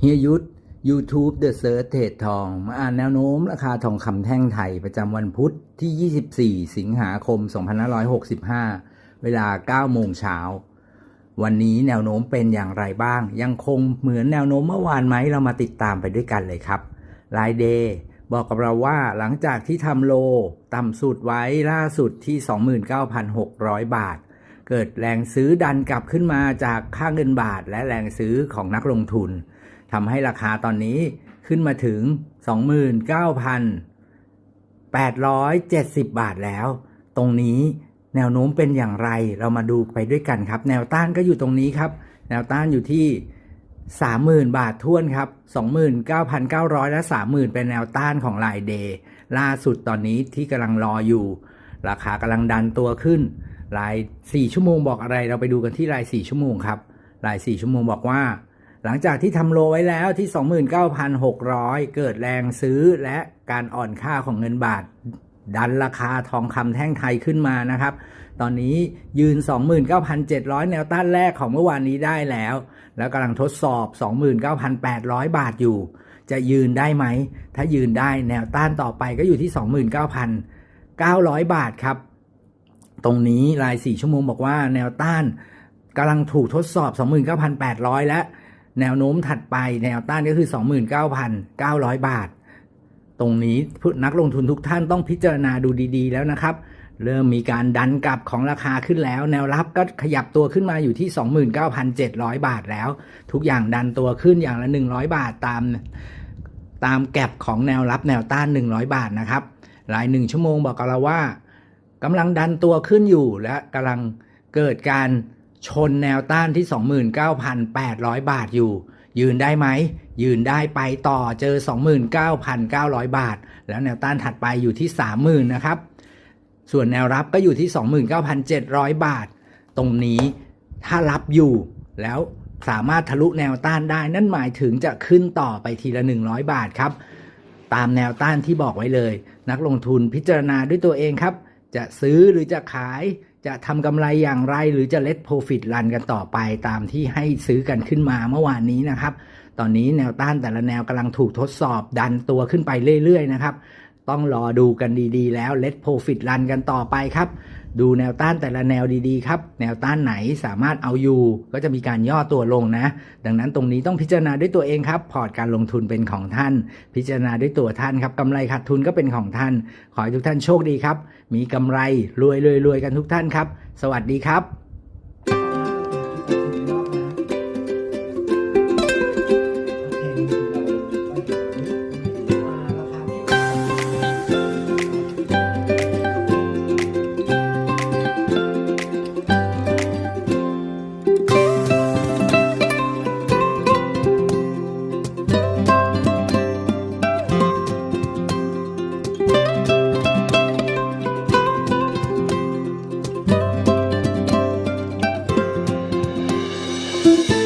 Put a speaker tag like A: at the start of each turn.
A: เฮียยุทธ YouTube The Search เทรดทอง มาอ่านแนวโน้มราคาทองคำแท่งไทยประจำวันพุธที่ 24 สิงหาคม 2565 เวลา 9 โมงเช้า วันนี้แนวโน้มเป็นอย่างไรบ้าง ยังคงเหมือนแนวโน้มเมื่อวานไหมเรามาติดตามไปด้วยกันเลยครับรายเดย์บอกกับเราว่าหลังจากที่ทำโลต่ำสุดไว้ล่าสุดที่ 29,600 บาท เกิดแรงซื้อดันกลับขึ้นมาจากค่าเงินบาทและแรงซื้อของนักลงทุน ทำให้ราคาตอนนี้ขึ้นมาถึง 29,870 บาทแล้ว ตรงนี้แนวโน้มเป็นอย่างไรเรามาดูไปด้วยกันครับ แนวต้านก็อยู่ตรงนี้ครับ แนวต้านอยู่ที่ 30,000 บาทท้วนครับ 29,900 และ 30,000 เป็นแนวต้านของลายเดย์ล่าสุดตอนนี้ที่กำลังรออยู่ ราคากำลังดันตัวขึ้นราย 4 ชั่วโมงบอกอะไร เราไปดูกันที่ราย 4 ชั่วโมงครับราย 4 ชั่วโมงบอกว่า หลังจากที่ทำโลไว้แล้วที่ 29,600 เกิดแรงซื้อและการอ่อนค่าของเงินบาท ดันราคาทองคำแท่งไทยขึ้นมานะครับ ตอนนี้ยืน 29,700 แนวต้านแรกของเมื่อวานนี้ได้แล้ว แล้วกำลังทดสอบ 29,800 บาทอยู่ จะยืนได้ไหม ถ้ายืนได้แนวต้านต่อไปก็อยู่ที่ 29,900 บาทครับ ตรงนี้ราย 4 ชั่วโมงบอกว่าแนวต้านกำลังถูกทดสอบ 29,800 และ แนวโน้มถัดไปแนวต้านก็คือ 29,900 บาท ตรงนี้นักลงทุนทุกท่านต้องพิจารณาดูดีๆ แล้วนะครับ เริ่มมีการดันกลับของราคาขึ้นแล้ว แนวรับก็ขยับตัวขึ้นมาอยู่ที่ 29,700 บาทแล้ว ทุกอย่างดันตัวขึ้นอย่างละ 100 บาทตามตามแก็บของแนวรับแนวต้าน 100 บาทนะครับราย1ชั่วโมงบอกกับเราว่ากำลังดันตัวขึ้นอยู่และกำลังเกิดการ ชนแนวต้านที่ 29,800 บาทอยู่ ยืนได้ไหม ยืนได้ไปต่อเจอ 29,900 บาท แล้วแนวต้านถัดไปอยู่ที่ 30,000นะครับ ส่วนแนวรับก็อยู่ที่ 29,700 บาท ตรงนี้ถ้ารับอยู่แล้วสามารถทะลุแนวต้านได้ นั่นหมายถึงจะขึ้นต่อไปทีละ 100 บาทครับ ตามแนวต้านที่บอกไว้เลย นักลงทุนพิจารณาด้วยตัวเองครับ จะซื้อหรือจะขาย จะทำกำไรอย่างไรหรือจะเลทโปรฟิตรันกันต่อไปตามที่ให้ซื้อกันขึ้นมาเมื่อวานนี้นะครับ ตอนนี้แนวต้านแต่ละแนวกำลังถูกทดสอบดันตัวขึ้นไปเรื่อยๆนะครับ ต้องรอดูกันดีๆ แล้วเล t โ r o ฟิตรันกันต่อไปครับ ดูแนวต้านแต่ละแนวดีๆ ครับ แนวต้านไหนสามารถเอาอยู่ ก็จะมีการย่อตัวลงนะ ดังนั้นตรงนี้ต้องพิจารณาด้วยตัวเองครับ พอร์ตการลงทุนเป็นของท่าน พิจารณาด้วยตัวท่านครับกำไรขาดทุนก็เป็นของท่าน ขอให้ทุกท่านโชคดีครับ มีกำไรรวยๆๆกันทุกท่านครับ สวัสดีครับ Música